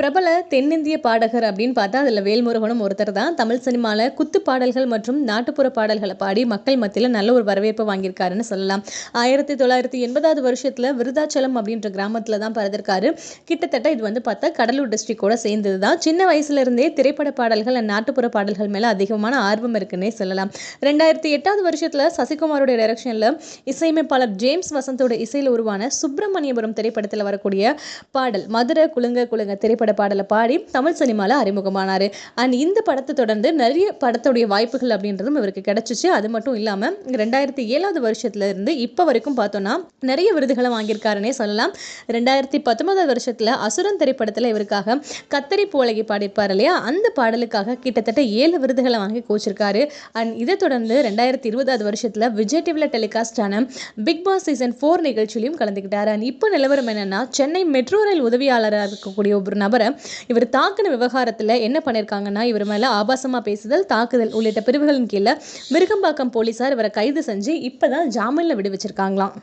பிரபல தென்னிந்திய பாடகர் அப்படின்னு பார்த்தா அதில் வேல்முருகனும் ஒருத்தர் தான். தமிழ் சினிமாவில் குத்து பாடல்கள் மற்றும் நாட்டுப்புற பாடல்களை பாடி மக்கள் மத்தியில் நல்ல ஒரு வரவேற்பு வாங்கியிருக்காருன்னு சொல்லலாம். ஆயிரத்தி தொள்ளாயிரத்தி எண்பதாவது வருஷத்தில் விருதாச்சலம் அப்படின்ற கிராமத்தில் தான் பிறந்திருக்காரு. கிட்டத்தட்ட இது வந்து பார்த்தா கடலூர் டிஸ்ட்ரிக்டோட சேர்ந்தது தான். சின்ன வயசுல இருந்தே திரைப்பட பாடல்கள் அண்ட் நாட்டுப்புற பாடல்கள் மேலே அதிகமான ஆர்வம் இருக்குன்னே சொல்லலாம். ரெண்டாயிரத்தி எட்டாவது வருஷத்தில் சசிகுமாரோட டைரக்ஷனில் இசையமைப்பாளர் ஜேம்ஸ் வசந்தோட இசையில் உருவான சுப்பிரமணியபுரம் திரைப்படத்தில் வரக்கூடிய பாடல் மதுரை குலுங்க குலுங்க திரைப்பட பாடலை பாடி தமிழ் சினிமாவில் அறிமுகமானார். அண்ட் இந்த படத்தை தொடர்ந்து நிறைய படத்துடைய வாய்ப்புகள் அப்படின்றதும் இவருக்கு கிடைச்சிச்சு. அது மட்டும் இல்லாமல் ரெண்டாயிரத்தி ஏழாவது வருஷத்துல இருந்து இப்போ வரைக்கும் பார்த்தோன்னா நிறைய விருதுகளை வாங்கியிருக்காருன்னே சொல்லலாம். ரெண்டாயிரத்தி பத்தொன்பதாவது வருஷத்தில் அசுரன் திரைப்படத்தில் இவருக்காக கத்தரி போலகி பாடியிருப்பார் இல்லையா? அந்த பாடலுக்காக கிட்டத்தட்ட ஏழு விருதுகளை வாங்கி கோச்சிருக்காரு. அண்ட் இதை தொடர்ந்து ரெண்டாயிரத்தி இருபதாவது வருஷத்தில் விஜய் டிவியில் டெலிகாஸ்டான பிக் பாஸ் சீசன் ஃபோர் நிகழ்ச்சியிலையும் கலந்துக்கிட்டார் அண்ட் இப்போ நிலவரம் என்னென்னா சென்னை மெட்ரோ ரயில் உதவியாளராக இருக்கக்கூடிய ஒரு நபர் இவர் தாக்கின விவகாரத்தில் என்ன பண்ணியிருக்காங்கன்னா இவர் மேலே ஆபாசமாக பேசுதல் தாக்குதல் உள்ளிட்ட பிரிவுகளின் கீழே விருகம்பாக்கம் போலீசார் இவரை கைது செஞ்சு இப்போ தான் ஜாமீனில் விடுவிச்சிருக்காங்களாம்.